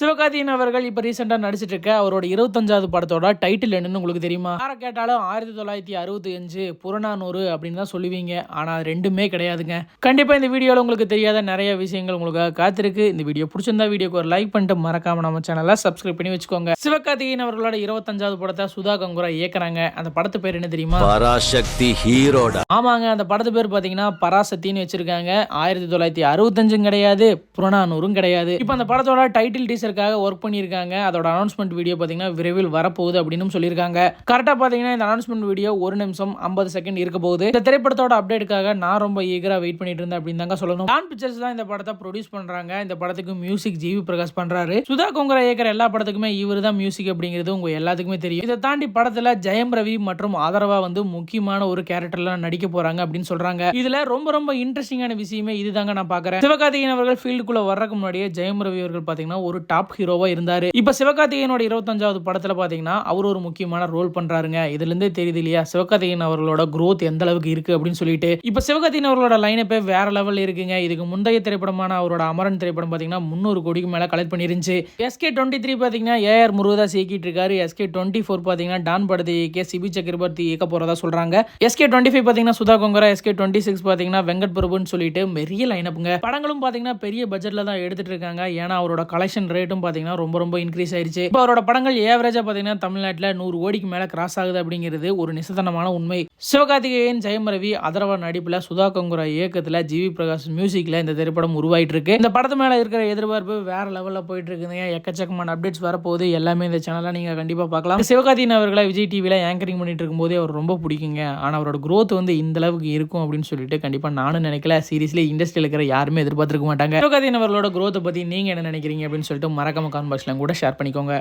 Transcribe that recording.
சிவகார்த்திகேயன் அவர்கள் இப்போ ரீசெண்டாக நடிச்சிட்டு இருக்க அவரோட இருபத்தஞ்சாவது படத்தோட டைட்டில் என்னன்னு உங்களுக்கு தெரியுமா? யாரை கேட்டாலும் ஆயிரத்தி தொள்ளாயிரத்தி அறுபத்தி அஞ்சு புறநானூறு அப்படின்னு தான் சொல்லுவீங்க. ஆனால் அது ரெண்டுமே கிடையாதுங்க. கண்டிப்பாக இந்த வீடியோவில் உங்களுக்கு தெரியாத நிறைய விஷயங்கள் உங்களுக்காக காத்திருக்கு. இந்த வீடியோ பிடிச்சிருந்தா வீடியோக்கு ஒரு லைக் பண்ணிட்டு மறக்காம நம்ம சேனலை சப்ஸ்கிரைப் பண்ணி வச்சுக்கோங்க. சிவகார்த்திகேயன் அவர்களோட இருபத்தஞ்சாவது படத்தை சுதா கங்குரா இயக்குறாங்க. அந்த படத்து பேர் என்ன தெரியுமா? பராசக்தி ஹீரோடா. ஆமாங்க அந்த படத்து பேர் பார்த்தீங்கன்னா பராசக்தின்னு வச்சிருக்காங்க. ஆயிரத்தி தொள்ளாயிரத்தி அறுபத்தஞ்சும் கிடையாது புறநானூறும் கிடையாது. இப்போ அந்த படத்தோட டைட்டில் டீசருக்காக ஒர்க் பண்ணியிருக்காங்க. அதோட அனௌன்ஸ்மெண்ட் வீடியோ பார்த்தீங்கன்னா விரைவில் வரப்போகுது அப்படின்னு சொல்லியிருக்காங்க. கரெக்டாக பார்த்தீங்கன்னா இந்த அனௌன்ஸ்மெண்ட் வீடியோ ஒரு நிமிஷம் ஐம்பது செகண்ட் இருக்க போகுது. இந்த திரைப்படத்தோட அப்டேட்டுக்காக நான் ரொம்ப ஈகராக வெயிட் பண்ணிட்டு இருந்தேன் அப்படின்னு தாங்க சொல்லணும். டான் பிக்சர்ஸ் தான் இந்த படத்தை ப்ரொடியூஸ் பண்றாங்க. இந்த படத்துக்கு மியூசிக் ஜிவி பிரகாஷ் பண்றாரு. சுதா கொங்கரா இயக்கிற எல்லா படத்துக்குமே இவர் தான் மியூசிக் அப்படிங்கிறது உங்க எல்லாத்துக்குமே தெரியும். இதை தாண்டி படத்துல ஜெயம் ரவி மற்றும் ஆதரவா வந்து முக்கியமான ஒரு கேரக்டர்லாம் நடிக்க போறாங்க அப்படின்னு சொல்றாங்க. இதுல ரொம்ப ரொம்ப இன்ட்ரெஸ்டிங்கான விஷயமே இதுதாங்க நான் பாக்குறேன். சிவகார்த்திகேயன் அவர்கள் ஃபீல்டுக்குள்ள வர்றதுக்கு முன்னாடியே ஜெயம் ரவி அவர்கள் பாத்தீங்கன்னா ஒரு டாப் ஹாப் ஹீரோவாக இருந்தார். இப்போ சிவகார்த்திகேயனோட இருபத்தஞ்சாவது படத்தில் பார்த்தீங்கன்னா அவர் ஒரு முக்கியமான ரோல் பண்ணுறாருங்க இதுலேருந்தே தெரியுது இல்லையா? சிவகார்த்திகேயன் அவர்களோட க்ரோத் எந்த அளவுக்கு இருக்கு அப்படின்னு சொல்லிட்டு. இப்போ சிவகார்த்திகேயன் அவர்களோட லைனப்பே வேற லெவலில் இருக்குங்க. இதுக்கு முந்தைய திரைப்படமான அவரோட அமரன் திரைப்படம் பார்த்தீங்கன்னா முந்நூறு கோடிக்கு மேலே கலெக்ட் பண்ணிருந்துச்சு. எஸ்கே டுவெண்ட்டி த்ரீ பார்த்தீங்கன்னா ஏஆர் முருகதாஸ் இயக்கிட்டு இருக்காரு. எஸ்கே டுவெண்ட்டி ஃபோர் பார்த்தீங்கன்னா டான் படத்தை இயக்கிய சிபி சக்கரவர்த்தி இயக்க போகிறதா சொல்கிறாங்க எஸ்கே டுவெண்ட்டி ஃபைவ் பார்த்தீங்கன்னா Sudha Kongara SK twenty six பார்த்தீங்கன்னா வெங்கட் பிரபுன்னு சொல்லிட்டு பெரிய லைனப்புங்க படங்களும் பார்த்தீங்கன்னா பெரிய பட்ஜெட்டில் தான் எடுத்துட்டு இருக்காங்க. ஏன்னா அவரோட கலெக்ஷன் ரேட்டும் பாத்தீங்கன்னா ரொம்ப ரொம்ப இன்க்ரீஸ் ஆயிருச்சு. இப்போ அவரோட படங்கள் ஏவரேஜா பாத்தீங்கன்னா தமிழ்நாட்டில் நூறு கோடிக்கு மேலே கிராஸ் ஆகுது அப்படிங்கிறது ஒரு நிசத்தனமான உண்மை. சிவகார்த்திகேயன் ஜெயம் ரவி அதரவா நடிப்பில் சுதா கங்குரா இயக்கத்தில் ஜிவி பிரகாஷ் மியூசிக்கில் இந்த திரைப்படம் உருவாயிட்டு இருக்கு இந்த படத்து மேல இருக்கிற எதிர்பார்ப்பு வேற லெவலில் போயிட்டு இருக்குங்க எக்கச்சக்கமான அப்டேட்ஸ் வரப்போகுது. எல்லாமே இந்த சேனலில் நீங்க கண்டிப்பாக பார்க்கலாம். சிவகார்த்திகேயன் அவர்களை விஜய் டிவியில் ஆங்கரிங் பண்ணிட்டு இருக்கும்போதே அவர் ரொம்ப பிடிக்குங்க. ஆனால் அவரோட க்ரோத் வந்து இந்த அளவுக்கு இருக்கும் அப்படின்னு சொல்லிட்டு கண்டிப்பாக நானும் நினைக்கல. சீரியஸ்லி இண்டஸ்ட்ரியில் இருக்கிற யாருமே எதிர்பார்த்துருக்க மாட்டாங்க. சிவகார்த்திகேயன் அவர்களோட growth பத்தி நீங்க என்ன நினைக்கிறீங்க அப்படின்னு சொல்லிட்டு மறக்காம கான்பாக்ஸ்ல கூட ஷேர் பண்ணிக்கோங்க.